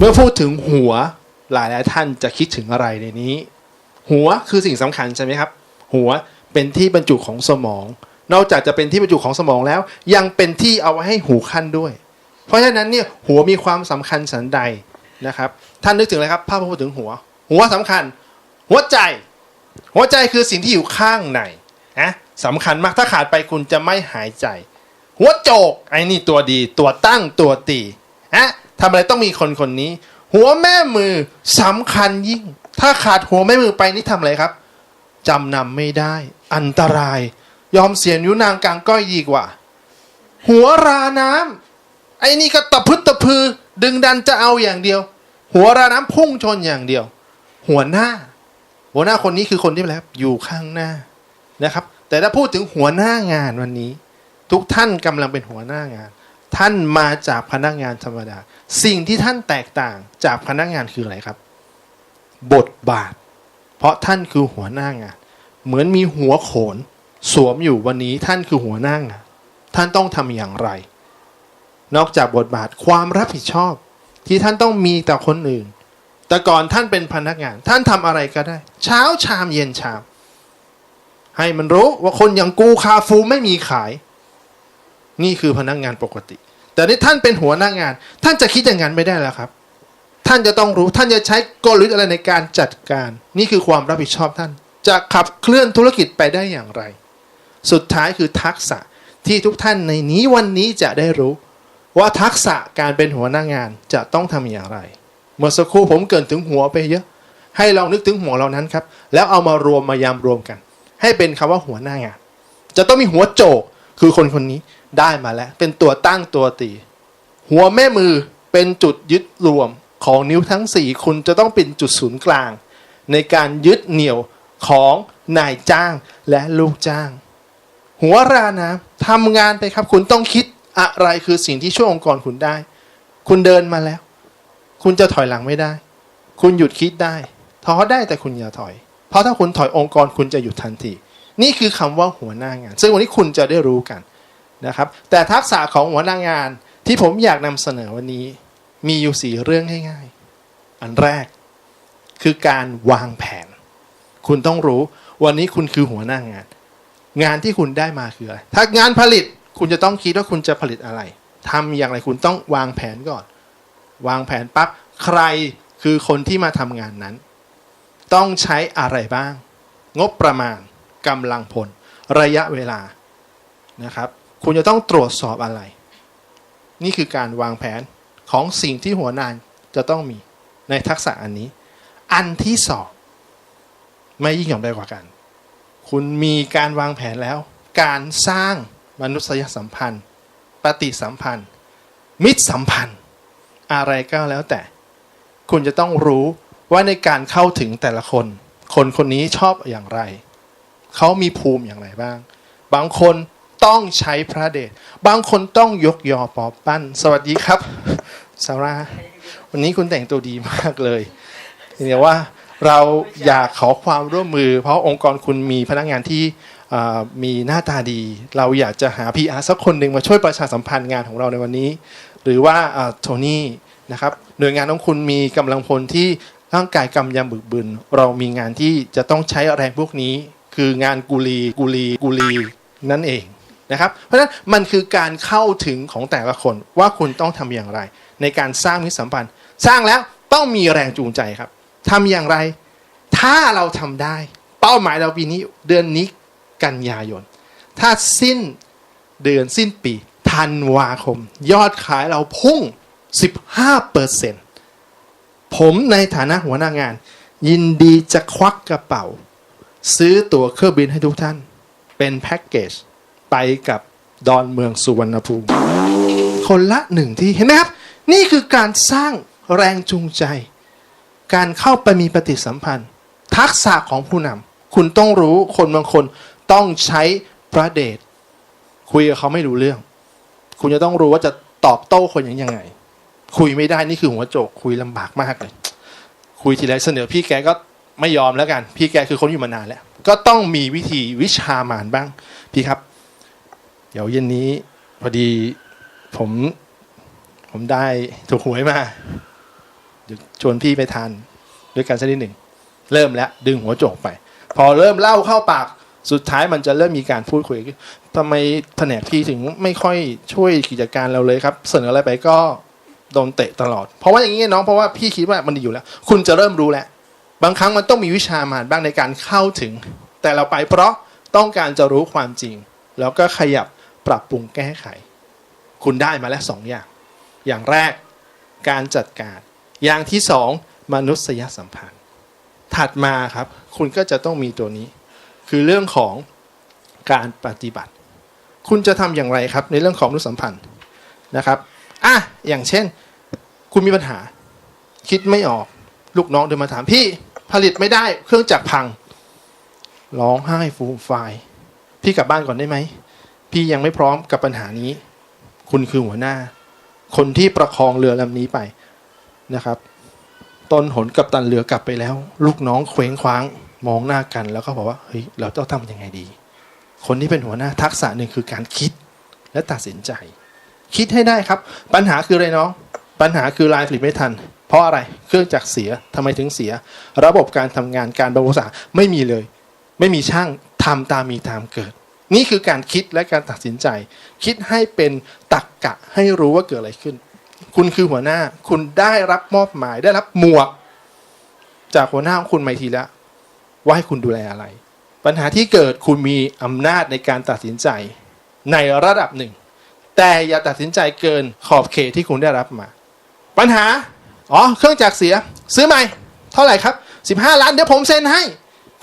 เมื่อพูดถึงหัวหลายหลายท่านจะคิดถึงอะไรในนี้ หัวคือสิ่งสำคัญใช่ไหมครับ หัวเป็นที่บรรจุของสมอง นอกจากจะเป็นที่บรรจุของสมองแล้ว ยังเป็นที่เอาไว้ให้หูขั้นด้วย เพราะฉะนั้นเนี่ยหัวมีความสำคัญสันใดนะครับ ท่านนึกถึงอะไรครับภาพพูดถึงหัว หัวสำคัญ หัวใจ หัวใจคือสิ่งที่อยู่ข้างในนะสำคัญมากถ้าขาดไปคุณจะไม่หายใจ หัวโจกไอ้นี่ตัวดีตัวตั้งตัวตีฮะ ทำอะไรต้องมีคนคนนี้ หัวแม่มือสำคัญยิ่ง ถ้าขาดหัวแม่มือไปนี่ทำอะไรครับจำนำไม่ได้ อันตราย ยอมเสียนิ้วนางกลางก้อยดีกว่า หัวราน้ำไอ้นี่ก็ตะพึดตะพือ ดึงดันจะเอาอย่างเดียว หัวราน้ำพุ่งชนอย่างเดียว หัวหน้า หัวหน้าคนนี้คือคนที่อะไรครับอยู่ข้างหน้านะครับ แต่ถ้าพูดถึงหัวหน้างานวันนี้ ทุกท่านกำลังเป็นหัวหน้างาน ท่านมาจากพนักงานธรรมดา สิ่งที่ท่านแตกต่างจากพนักงานคืออะไรครับ บทบาท เพราะท่านคือหัวหน้างาน เหมือนมีหัวโขน สวมอยู่วันนี้ท่านคือหัวหน้างาน ท่านต้องทำอย่างไร นอกจากบทบาทความรับผิดชอบ ที่ท่านต้องมีต่อคนอื่น แต่ก่อนท่านเป็นพนักงาน ท่านทำอะไรก็ได้ เช้าชามเย็นชาม ให้มันรู้ว่าคนอย่างกูคาฟูไม่มีขาย นี่คือพนักงานปกติ แต่นี่ท่านเป็นหัวหน้างาน ท่านจะคิดอย่างนั้นไม่ได้แล้วครับ ท่านจะต้องรู้ท่านจะใช้กลยุทธ์อะไรในการจัดการ นี่คือความรับผิดชอบท่าน จะขับเคลื่อนธุรกิจไปได้อย่างไร สุดท้ายคือทักษะที่ทุกท่านในนี้วันนี้จะได้รู้ ว่าทักษะการเป็นหัวหน้างานจะต้องทำอย่างไร เมื่อสักครู่ผมเกินถึงหัวไปเยอะ ให้ลองนึกถึงหัวเรานั้นครับ แล้วเอามารวมมายามรวมกัน ให้เป็นคำว่าหัวหน้างาน จะต้องมีหัวโจกคือคนคนนี้ ได้มาแล้ว เป็นตัวตั้งตัวตี หัวแม่มือเป็นจุดยึดรวมของนิ้วทั้ง 4 คุณจะต้องเป็นจุดศูนย์กลาง ในการยึดเหนี่ยวของนายจ้างและลูกจ้าง หัวรานะทำงานไปครับ คุณต้องคิดอะไรคือสิ่งที่ช่วยองค์กรคุณได้ คุณเดินมาแล้ว คุณจะถอยหลังไม่ได้ คุณหยุดคิดได้ท้อได้แต่คุณอย่าถอย เพราะถ้าคุณถอยองค์กรคุณจะหยุดทันที นี่คือคำว่าหัวหน้างาน ซึ่งวันนี้คุณจะได้รู้กัน นะครับ แต่ทักษะของหัวหน้างานที่ผมอยากนำเสนอวันนี้ มีอยู่สี่เรื่องง่ายๆ อันแรกคือการวางแผน คุณต้องรู้วันนี้คุณคือหัวหน้างาน งานที่คุณได้มาคืออะไรถ้างานผลิตคุณจะต้องคิดว่าคุณจะผลิตอะไรทำอย่างไรคุณต้องวางแผนก่อน วางแผนปั๊บใครคือคนที่มาทำงานนั้น ต้องใช้อะไรบ้าง งบประมาณกำลังพล ระยะเวลานะครับ คุณจะต้องตรวจสอบอะไร นี่คือการวางแผนของสิ่งที่หัวหนานจะต้องมีในทักษะอันนี้ อันที่สองไม่ยิ่งหย่อนไปกว่ากัน คุณมีการวางแผนแล้ว การสร้างมนุษยสัมพันธ์ ปฏิสัมพันธ์ มิตรสัมพันธ์ อะไรก็แล้วแต่ คุณจะต้องรู้ว่าในการเข้าถึงแต่ละคน คนคนนี้ชอบอย่างไร เขามีภูมิอย่างไรบ้าง บางคน ต้องใช้พระเดชบางคนต้องยกยอปอปั้น สวัสดีครับซาร่าวันนี้คุณแต่งตัวดีมากเลยเดี๋ยวว่าเราอยากขอความร่วมมือ เพราะองค์กรคุณมีพนักงานที่มีหน้าตาดี เราอยากจะหา PR สักคนหนึ่งมาช่วยประชาสัมพันธ์งานของเราในวันนี้ หรือว่าโทนี่นะครับหน่วยงานของคุณมีกำลังพลที่ร่างกายกำยำบึกบึน เรามีงานที่จะต้องใช้แรงพวกนี้ คืองานกุลีกุลีกุลีนั่นเอง นะครับ เพราะฉะนั้นมันคือการเข้าถึงของแต่ละคนว่าคุณต้องทำอย่างไร ในการสร้างมิตรสัมพันธ์ สร้างแล้วต้องมีแรงจูงใจครับทำอย่างไร ถ้าเราทำได้ เป้าหมายเราปีนี้เดือนนี้กันยายน ถ้าสิ้นเดือนสิ้นปีธันวาคม ยอดขายเราพุ่ง 15เปอร์เซ็นผมในฐานะหัวหน้างาน ยินดีจะควักกระเป๋า ซื้อตั๋วเครื่องบินให้ทุกท่าน เป็นแพ็กเกจ ไปกับดอนเมืองสุวรรณภูมิ คนละหนึ่งที่เห็นไหมครับ นี่คือการสร้างแรงจูงใจ การเข้าไปมีปฏิสัมพันธ์ ทักษะของผู้นำคุณต้องรู้คนบางคนต้องใช้พระเดชคุยกับเขาไม่รู้เรื่อง คุณจะต้องรู้ว่าจะตอบโต้คนอย่างยังไง คุยไม่ได้นี่คือหัวโจก คุยลำบากมากเลย คุยทีไรเสนอพี่แกก็ไม่ยอมแล้วกัน พี่แกคือคนอยู่มานานแล้ว ก็ต้องมีวิธีวิชามานบ้าง พี่ครับ เดี๋ยวเย็นนี้พอดีผม ผมได้ถูกหวยมาเดี๋ยวชวนพี่ไปทานด้วยกันสักนิดหนึ่ง เริ่มแล้ว ดึงหัวโจกไป พอเริ่มเล่าเข้าปากสุดท้ายมันจะเริ่มมีการพูดคุยทำไมแผนกพี่ถึงไม่ค่อยช่วยกิจการเราเลยครับ เสนออะไรไปก็โดนเตะตลอด เพราะว่าอย่างนี้น้องเพราะว่าพี่คิดว่ามันดีอยู่แล้ว คุณจะเริ่มรู้แล้ว บางครั้งมันต้องมีวิชามานบ้างในการเข้าถึง แต่เราไปเพราะต้องการจะรู้ความจริง แล้วก็ขยับ ปรับปรุงแก้ไข คุณได้มาแล้วสองอย่าง อย่างแรกการจัดการ อย่างที่สองมนุษยสัมพันธ์ ถัดมาครับ คุณก็จะต้องมีตัวนี้ คือเรื่องของการปฏิบัติ คุณจะทำอย่างไรครับ ในเรื่องของมนุษยสัมพันธ์นะครับอะอย่างเช่น คุณมีปัญหา คิดไม่ออกลูกน้องเดินมาถามพี่ผลิตไม่ได้เครื่องจักรพัง ร้องไห้ฟูมฟาย พี่กลับบ้านก่อนได้ไหม พี่ยังไม่พร้อมกับปัญหานี้ คุณคือหัวหน้า คนที่ประคองเรือลำนี้ไปนะครับตนหนกับตันเรือกลับไปแล้ว ลูกน้องเคว้งคว้างมองหน้ากัน แล้วก็บอกว่าเฮ้ยเราต้องทำยังไงดี คนที่เป็นหัวหน้าทักษะหนึ่งคือการคิดและตัดสินใจ คิดให้ได้ครับ ปัญหาคืออะไรน้องปัญหาคือลายผลิตไม่ทัน เพราะอะไรเครื่องจักรเสียทำไมถึงเสีย ระบบการทำงานการบรรลุษาไม่มีเลย ไม่มีช่างทำตามมีตามเกิด นี่คือการคิดและการตัดสินใจ คิดให้เป็นตักกะให้รู้ว่าเกิดอะไรขึ้น คุณคือหัวหน้า คุณได้รับมอบหมายได้รับหมวก จากหัวหน้าของคุณไมาอีกทีแล้วว่าให้คุณดูแลอะไร ปัญหาที่เกิดคุณมีอำนาจในการตัดสินใจในระดับหนึ่ง แต่อย่าตัดสินใจเกินขอบเขตที่คุณได้รับมา ปัญหาอ๋อเครื่องจักรเสีย ซื้อใหม่ เท่าไหร่ครับ 15 ล้านเดี๋ยวผมเซ็นให้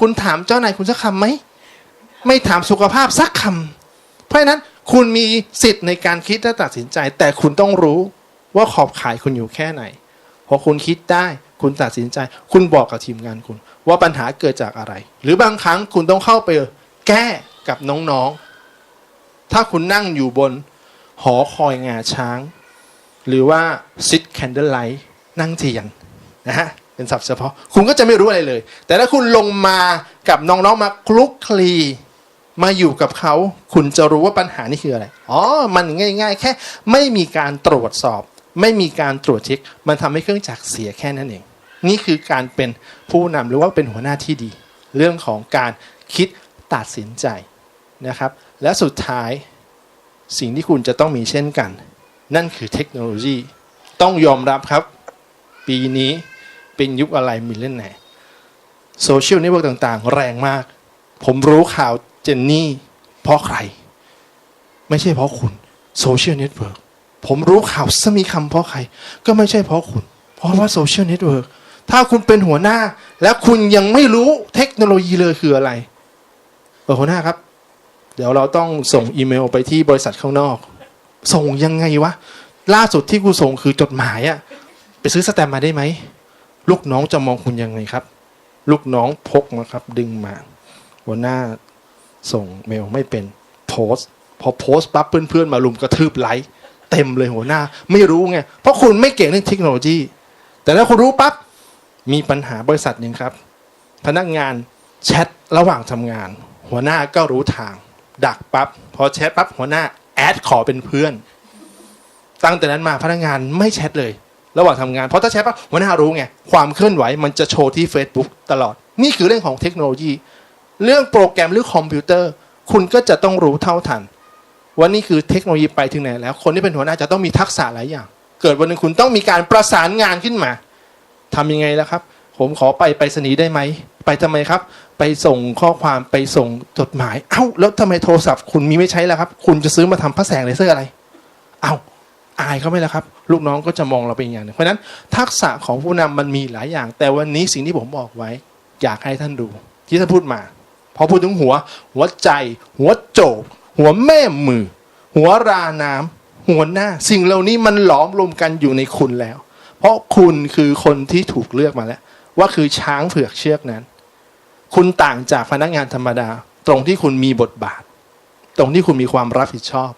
คุณถามเจ้านายคุณสักคำไหม ไม่ถามสุขภาพสักคำเพราะฉะนั้นคุณมีสิทธิ์ในการคิดและตัดสินใจ แต่คุณต้องรู้ว่าขอบข่ายคุณอยู่แค่ไหนพอคุณคิดได้ คุณตัดสินใจ คุณบอกกับทีมงานคุณ ว่าปัญหาเกิดจากอะไร หรือบางครั้งคุณต้องเข้าไปแก้กับน้องๆ ถ้าคุณนั่งอยู่บน หอคอยงาช้าง หรือว่า sit candlelight นั่งเทียนนะฮะเป็นศัพท์เฉพาะ คุณก็จะไม่รู้อะไรเลย แต่ถ้าคุณลงมากับน้องๆมาคลุกคลี มาอยู่กับเขาคุณจะรู้ว่าปัญหานี่คืออะไร อ๋อ มันง่ายๆ แค่ไม่มีการตรวจสอบ ไม่มีการตรวจเช็ค มันทำให้เครื่องจักรเสียแค่นั้นเอง นี่คือการเป็นผู้นำหรือว่าเป็นหัวหน้าที่ดี เรื่องของการคิดตัดสินใจนะครับ และสุดท้ายสิ่งที่คุณจะต้องมีเช่นกัน นั่นคือเทคโนโลยี ต้องยอมรับครับ ปีนี้เป็นยุคอะไรมิลเลนแนโซเชียลเน็ตเวิร์กต่างๆ แรงมาก ผมรู้ข่าว เจนนี่เพราะใคร ไม่ใช่เพราะคุณโซเชียลเน็ตเวิร์กผมรู้ข่าวสมีคำเพราะใคร ก็ไม่ใช่เพราะคุณ เพราะว่าโซเชียลเน็ตเวิร์กถ้าคุณเป็นหัวหน้า แล้วคุณยังไม่รู้เทคโนโลยีเลยคืออะไรเออหัวหน้าครับ เดี๋ยวเราต้องส่งอีเมลไปที่บริษัทข้างนอก ส่งยังไงวะ ล่าสุดที่กูส่งคือจดหมายอะไปซื้อสแตมป์มาได้ไหมลูกน้องจะมองคุณยังไงครับ ลูกน้องพกมาครับ ดึงมาหัวหน้า ส่งเมลไม่เป็นโพสพอโพสปั๊บเพื่อนๆมาลุมกระทืบไลค์เต็มเลยหัวหน้า ไม่รู้ไง เพราะคุณไม่เก่งเรื่องเทคโนโลยี แต่ถ้าคุณรู้ปั๊บมีปัญหาบริษัทหนึ่งครับ พนักงานแชทระหว่างทำงาน หัวหน้าก็รู้ทาง ดักปั๊บพอแชทปั๊บหัวหน้าแอดขอเป็นเพื่อน ตั้งแต่นั้นมาพนักงานไม่แชทเลย ระหว่างทำงานเพราะถ้าแชทปั๊บหัวหน้ารู้ไงความเคลื่อนไหวมันจะโชว์ที่ Facebook ตลอด นี่คือเรื่องของเทคโนโลยี เรื่องโปรแกรมหรือคอมพิวเตอร์ คุณก็จะต้องรู้เท่าทันว่านี่คือเทคโนโลยีไปถึงไหนแล้ว คนที่เป็นหัวหน้าจะต้องมีทักษะหลายอย่าง เกิดวันหนึ่งคุณต้องมีการประสานงานขึ้นมาทำยังไงแล่ะครับ ผมขอไปไปสนีได้ไหม ไปทำไมครับ ไปส่งข้อความไปส่งจดหมาย เอ้า แล้วทำไมโทรศัพท์ คุณมีไม่ใช้แล้วครับ คุณจะซื้อมาทำพระแสงเลเซอร์อะไร เอ้าอายเขาไหมล่ะครับ ลูกน้องก็จะมองเราเป็นอย่างนึงเพราะฉะนั้นทักษะของผู้นำมันมีหลายอย่าง แต่วันนี้สิ่งที่ผมบอกไว้ อยากให้ท่านดู ที่ท่านพูดมา พอพูดถึงหัว หัวใจ หัวโจก หัวแม่มือ หัวราน้ำหัวหน้า สิ่งเหล่านี้มันหลอมรวมกันอยู่ในคุณแล้ว เพราะคุณคือคนที่ถูกเลือกมาแล้ว ว่าคือช้างเผือกเชือกนั้น คุณต่างจากพนักงานธรรมดา ตรงที่คุณมีบทบาท ตรงที่คุณมีความรับผิดชอบ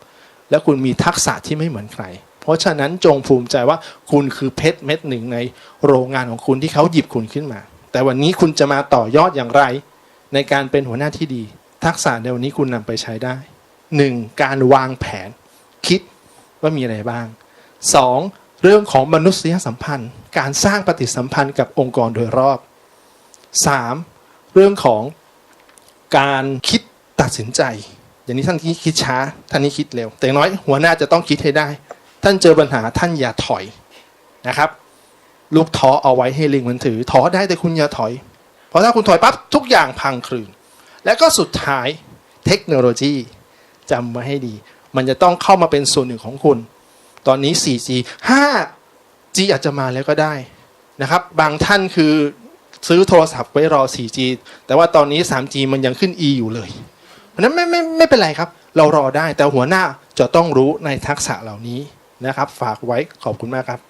และคุณมีทักษะที่ไม่เหมือนใคร เพราะฉะนั้นจงภูมิใจว่าคุณคือเพชรเม็ดหนึ่งในโรงงานของคุณที่เขาหยิบคุณขึ้นมา แต่วันนี้คุณจะมาต่อยอดอย่างไร ในการเป็นหัวหน้าที่ดี ทักษะในวันนี้คุณนำไปใช้ได้หนึ่งการวางแผน คิดว่ามีอะไรบ้างสองเรื่องของมนุษยสัมพันธ์ การสร้างปฏิสัมพันธ์กับองค์กรโดยรอบ 3. เรื่องของการคิดตัดสินใจ อย่างนี้ท่านที่คิดช้าท่านนี้คิดเร็ว แต่น้อยหัวหน้าจะต้องคิดให้ได้ ท่านเจอปัญหาท่านอย่าถอยนะครับ ลูกท้อเอาไว้ให้ลิงมันถือท้อได้แต่คุณอย่าถอย ราะถ้าคุณถอยปั๊บทุกอย่างพังคลืน และก็สุดท้ายเทคโนโลยีจำไว้ให้ดี มันจะต้องเข้ามาเป็นส่วนหนึ่งของคุณ ตอนนี้ 4G 5G อาจจะมาแล้วก็ได้นะครับ บางท่านคือซื้อโทรศัพท์ไว้รอ 4G แต่ว่าตอนนี้ 3G มันยังขึ้น E อยู่เลย เพราะฉะนั้นไม่ไม่ไม่เป็นไรครับ เรารอได้แต่หัวหน้าจะต้องรู้ในทักษะเหล่านี้นะครับ ฝากไว้ขอบคุณมากครับ